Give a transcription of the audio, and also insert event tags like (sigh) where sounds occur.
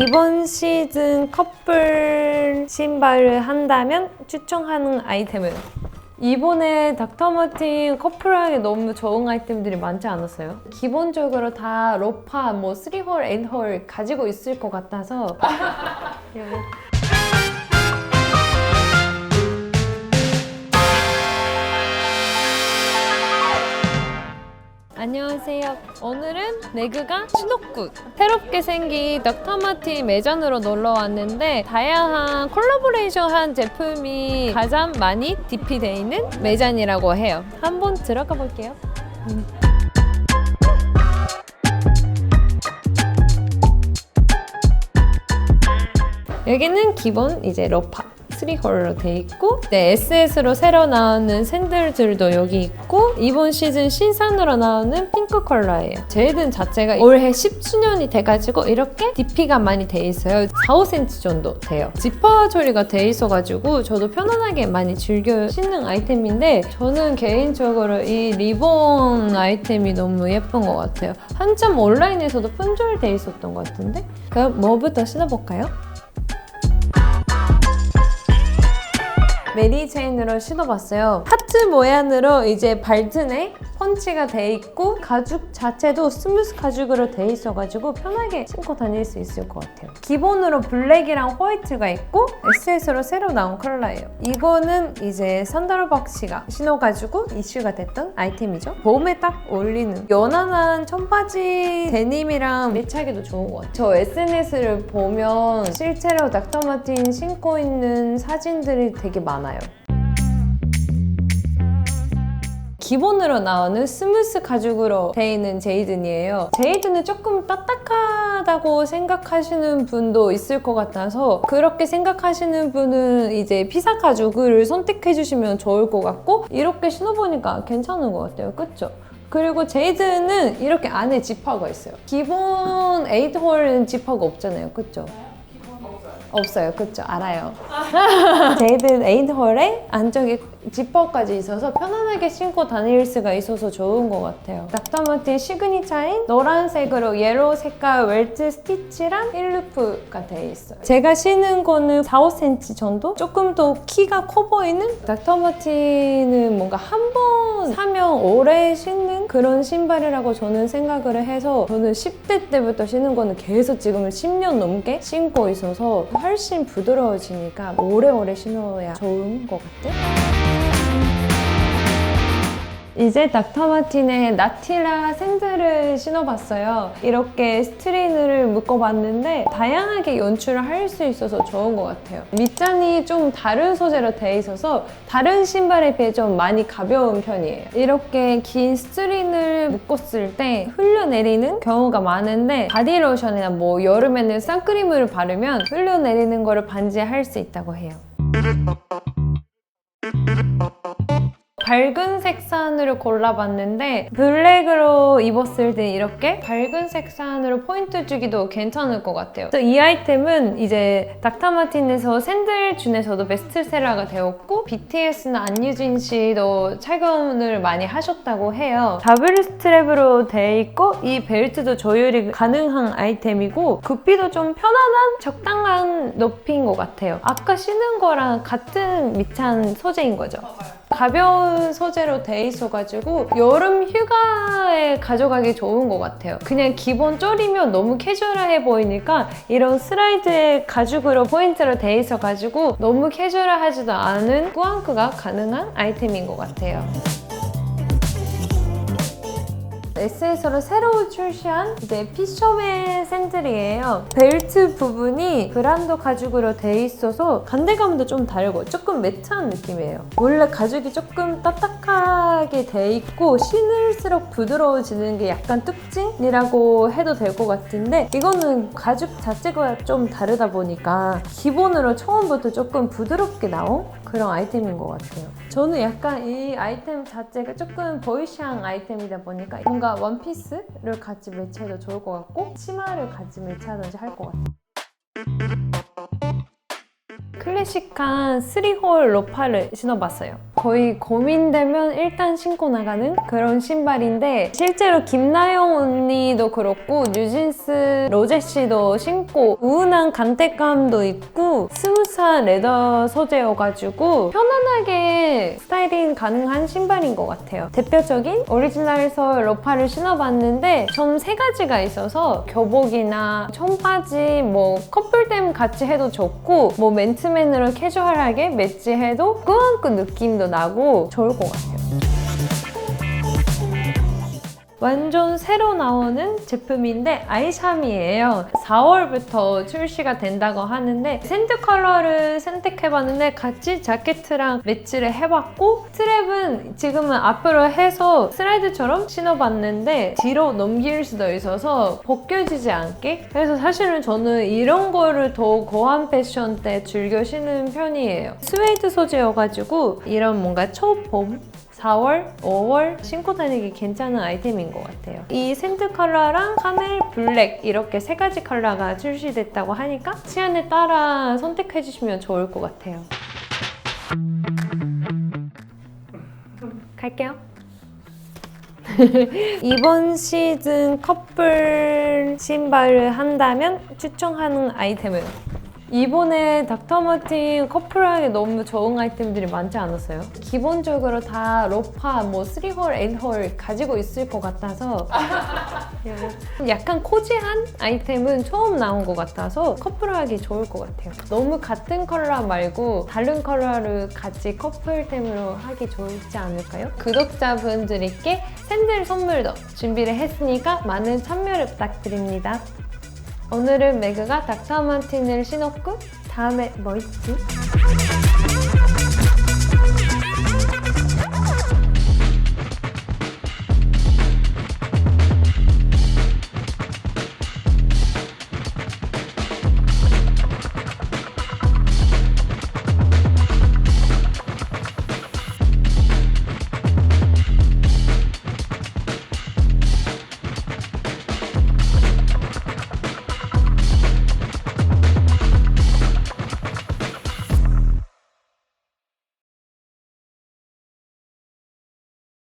이번 시즌 커플 신발을 한다면 추천하는 아이템은? 이번에 닥터 마틴 커플하기 너무 좋은 아이템들이 많지 않았어요? 기본적으로 다 로파, 뭐 3홀, 8홀 가지고 있을 것 같아서 (laughs) 안녕하세요. 오늘은 레그가 신혼굿 새롭게 생긴 닥터 마틴 매장으로 놀러 왔는데 다양한 콜라보레이션한 제품이 가장 많이 디피되어 있는 매장이라고 해요. 한번 들어가 볼게요. 음. 여기는 기본 이제 로파 3홀로 돼 있고 네, SS로 새로 나오는 샌들들도 여기 있고 이번 시즌 신상으로 나오는 핑크 컬러예요. 제이든 자체가 올해 10주년이 돼가지고 이렇게 DP가 많이 돼 있어요. 4, 5cm 정도 돼요. 지퍼 조리가 돼 있어가지고 저도 편안하게 많이 즐겨 신는 아이템인데 저는 개인적으로 이 리본 아이템이 너무 예쁜 것 같아요. 한참 온라인에서도 품절돼 있었던 것 같은데 그럼 뭐부터 신어볼까요? 메리 체인으로 신어봤어요. 하트 모양으로 이제 발등에 펀치가 돼 있고 가죽 자체도 스무스 가죽으로 돼 있어가지고 편하게 신고 다닐 수 있을 것 같아요. 기본으로 블랙이랑 화이트가 있고 SS로 새로 나온 컬러예요. 이거는 이제 산다르박 씨가 신어가지고 이슈가 됐던 아이템이죠. 봄에 딱 어울리는 연한한 청바지 데님이랑 매치하기도 좋은 것 같아요. 저 SNS를 보면 실제로 닥터 마틴 신고 있는 사진들이 되게 많아요. 기본으로 나오는 스무스 가죽으로 되어 있는 제이든이에요. 제이든은 조금 딱딱하다고 생각하시는 분도 있을 것 같아서 그렇게 생각하시는 분은 이제 피사 가죽을 선택해 주시면 좋을 것 같고 이렇게 신어보니까 괜찮은 것 같아요. 그쵸? 그리고 제이드는 이렇게 안에 지퍼가 있어요. 기본 8홀은 지퍼가 없잖아요. 그쵸? 없어요. 그쵸? 알아요. (laughs) 제이든 8홀에 안쪽에 지퍼까지 있어서 편안하게 신고 다닐 수가 있어서 좋은 것 같아요. 닥터마틴 시그니처인 노란색으로 예로 색깔 웰트 스티치랑 힐루프가 되어 있어요. 제가 신은 거는 4, 5cm 정도? 조금 더 키가 커 보이는? 닥터마틴은 뭔가 한 번 사면 오래 신는 그런 신발이라고 저는 생각을 해서 저는 10대 때부터 신은 거는 계속 지금 10년 넘게 신고 있어서 훨씬 부드러워지니까 오래오래 신어야 좋은 것 같아요. 이제 닥터마틴의 나티라 샌들을 신어봤어요. 이렇게 스트링을 묶어봤는데 다양하게 연출을 할 수 있어서 좋은 것 같아요. 밑단이 좀 다른 소재로 돼 있어서 다른 신발에 비해 좀 많이 가벼운 편이에요. 이렇게 긴 스트링을 묶었을 때 흘러내리는 경우가 많은데 바디로션이나 뭐 여름에는 선크림을 바르면 흘러내리는 거를 방지할 수 있다고 해요. 밝은 색상으로 골라봤는데 블랙으로 입었을 때 이렇게 밝은 색상으로 포인트 주기도 괜찮을 것 같아요. 이 아이템은 이제 닥터마틴에서 샌들 중에서도 베스트셀러가 되었고 BTS나 안유진 씨도 착용을 많이 하셨다고 해요. 더블 스트랩으로 돼 있고 이 벨트도 조율이 가능한 아이템이고 굽이도 좀 편안한 적당한 높이인 것 같아요. 아까 신은 거랑 같은 밑찬 소재인 거죠. 가벼운 소재로 돼 있어가지고 여름 휴가에 가져가기 좋은 것 같아요. 그냥 기본 쫄이면 너무 캐주얼해 보이니까 이런 슬라이드 가죽으로 포인트로 돼 있어가지고 너무 캐주얼하지도 않은 꾸안꾸가 가능한 아이템인 것 같아요. SS로 새로 출시한 이제 피셔맨 샌들이에요. 벨트 부분이 브란드 가죽으로 돼 있어서 간대감도 좀 다르고 조금 매트한 느낌이에요. 원래 가죽이 조금 딱딱하게 돼 있고 신을수록 부드러워지는 게 약간 특징이라고 해도 될 것 같은데 이거는 가죽 자체가 좀 다르다 보니까 기본으로 처음부터 조금 부드럽게 나온 그런 아이템인 것 같아요. 저는 약간 이 아이템 자체가 조금 보이시한 아이템이다 보니까 뭔가 원피스를 같이 매치해도 좋을 것 같고 치마를 같이 매치하든지 할 것 같아요. 클래식한 3홀 로파를 신어봤어요. 거의 고민되면 일단 신고 나가는 그런 신발인데 실제로 김나영 언니도 그렇고 뉴진스 로제 씨도 신고 우은한 간택감도 있고 스무스한 레더 소재여가지고 편안하게 스타일링 가능한 신발인 것 같아요. 대표적인 오리지널서 로파를 신어봤는데 점세 가지가 있어서 교복이나 청바지, 뭐 커플템 같이 해도 좋고 뭐 맨투맨으로 캐주얼하게 매치해도 꾸안꾸 느낌도 나고 좋을 것 같아요. 완전 새로 나오는 제품인데 아이샴이에요. 4월부터 출시가 된다고 하는데 샌드 컬러를 선택해봤는데 같이 자켓이랑 매치를 해봤고 스트랩은 지금은 앞으로 해서 슬라이드처럼 신어봤는데 뒤로 넘길 수도 있어서 벗겨지지 않게 그래서 사실은 저는 이런 거를 더 고한 패션 때 즐겨 신는 편이에요. 스웨이드 소재여가지고 이런 뭔가 초봄 4월, 5월 신고 다니기 괜찮은 아이템인 것 같아요. 이 샌드 컬러랑 카멜 블랙 이렇게 세 가지 컬러가 출시됐다고 하니까 취향에 따라 선택해 주시면 좋을 것 같아요. 갈게요. (laughs) 이번 시즌 커플 신발을 한다면 추천하는 아이템은 이번에 닥터 마틴 커플하기 너무 좋은 아이템들이 많지 않았어요? 기본적으로 다 로파, 뭐 3홀, 8홀 가지고 있을 것 같아서 (laughs) 약간 코지한 아이템은 처음 나온 것 같아서 커플하기 좋을 것 같아요. 너무 같은 컬러 말고 다른 컬러를 같이 커플템으로 하기 좋지 않을까요? 구독자분들께 샌들 선물도 준비를 했으니까 많은 참여를 부탁드립니다. 오늘은 매그가 닥터 마틴을 신었고 다음에 뭐 있지?